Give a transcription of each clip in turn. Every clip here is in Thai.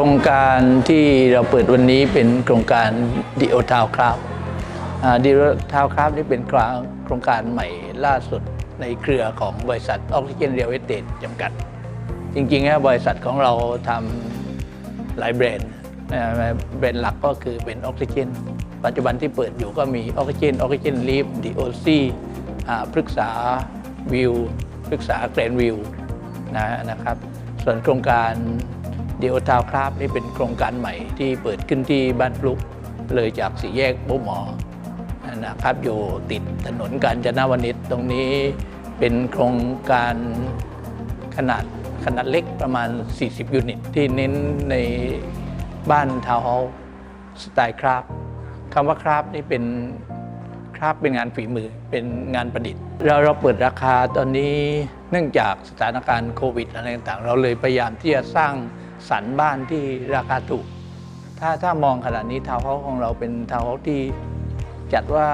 ครงการที่เราเปิดวันนี้เป็นโครงการดิโอทาวคราฟดิโอทาวคราฟนี่เป็นโครงการใหม่ล่าสุดในเครือของบริษัทออกซิเจนเรียลเอสเตจจำกัด จริงๆแล้วบริษัทของเราทำหลายแบรนด์แบรนด์หลักก็คือเป็นออกซิเจน ปัจจุบันที่เปิดอยู่ก็มีออกซิเจนออกซิเจนลีฟดีโอซีพฤกษาวิวพฤกษาแกรนวิวนะครับ ส่วนโครงการ เดียวทาวคราฟนี่เป็นโครงการใหม่ที่เปิดขึ้นที่บ้านพลุกเลยจากสี่แยกบุหมอนะครับอยู่ติดถนนกาญจนาวนิชตรงนี้เป็นโครงการขนาดขนาดเล็กประมาณ 40 ยูนิต ที่เน้นในบ้านทาวน์เฮาส์สไตล์คราฟคำว่าคราฟนี่เป็นคราฟเป็นงานฝีมือเป็นงานประดิษฐ์ เราเราเปิดราคาตอนนี้เนื่องจากสถานการณ์โควิดอะไรต่างๆ เราเลยพยายามที่จะสร้าง สรรบ้านที่ราคาถูก ถ้าถ้ามองขนาดนี้ทาวน์เฮาส์ของเราเป็นทาวน์เฮาส์ที่จัดว่า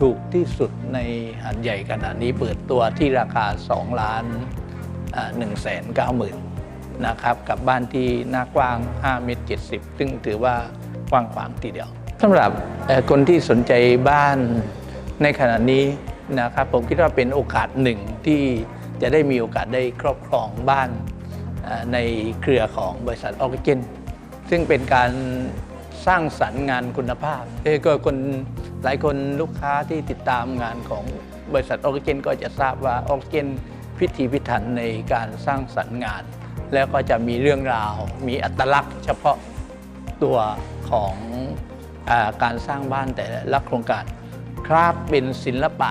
ถูกที่สุดในหันใหญ่ขนาดนี้เปิดตัวที่ราคา 2 ล้านหนึ่งแสนเก้าหมื่นนะครับกับบ้านที่หน้ากว้าง 5 เมตร 70 ซึ่งถือว่ากว้างขวางทีเดียวสำหรับคนที่สนใจบ้านในขณะนี้นะครับผมคิดว่าเป็นโอกาสหนึ่งที่จะได้มีโอกาสได้ครอบครองบ้าน ในเครือของบริษัทออกเจนซึ่งเป็นการสร้างสรรค์งานคุณภาพเอ้ก็คนหลายคนลูกค้าที่ติดตามงานของบริษัทออกเจนก็จะทราบว่าออกเจนพิถีพิถันในการสร้างสรรค์งาน แล้วก็จะมีเรื่องราว มีอัตลักษณ์ เฉพาะตัวของอาการสร้างบ้านแต่ละโครงการครับเป็นศิลปะ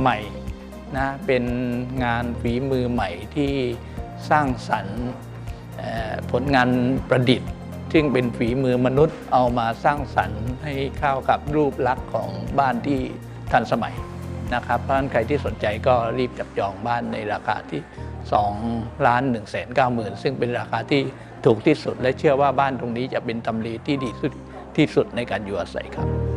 ใหม่นะเป็นงานฝีมือใหม่ที่ สร้างสรรค์ผลงานประดิษฐ์ ซึ่งเป็นฝีมือมนุษย์เอามาสร้างสรรค์ให้เข้ากับรูปลักษณ์ของบ้านที่ทันสมัยนะครับเพราะฉะนั้นใครที่สนใจก็รีบจับจองบ้านในราคาที่2ล้าน1 9 0 0 0 ซึ่งเป็นราคาที่ถูกที่สุด และเชื่อว่าบ้านตรงนี้จะเป็นตำเลที่ดีที่สุดในการอยู่อาศัยครับ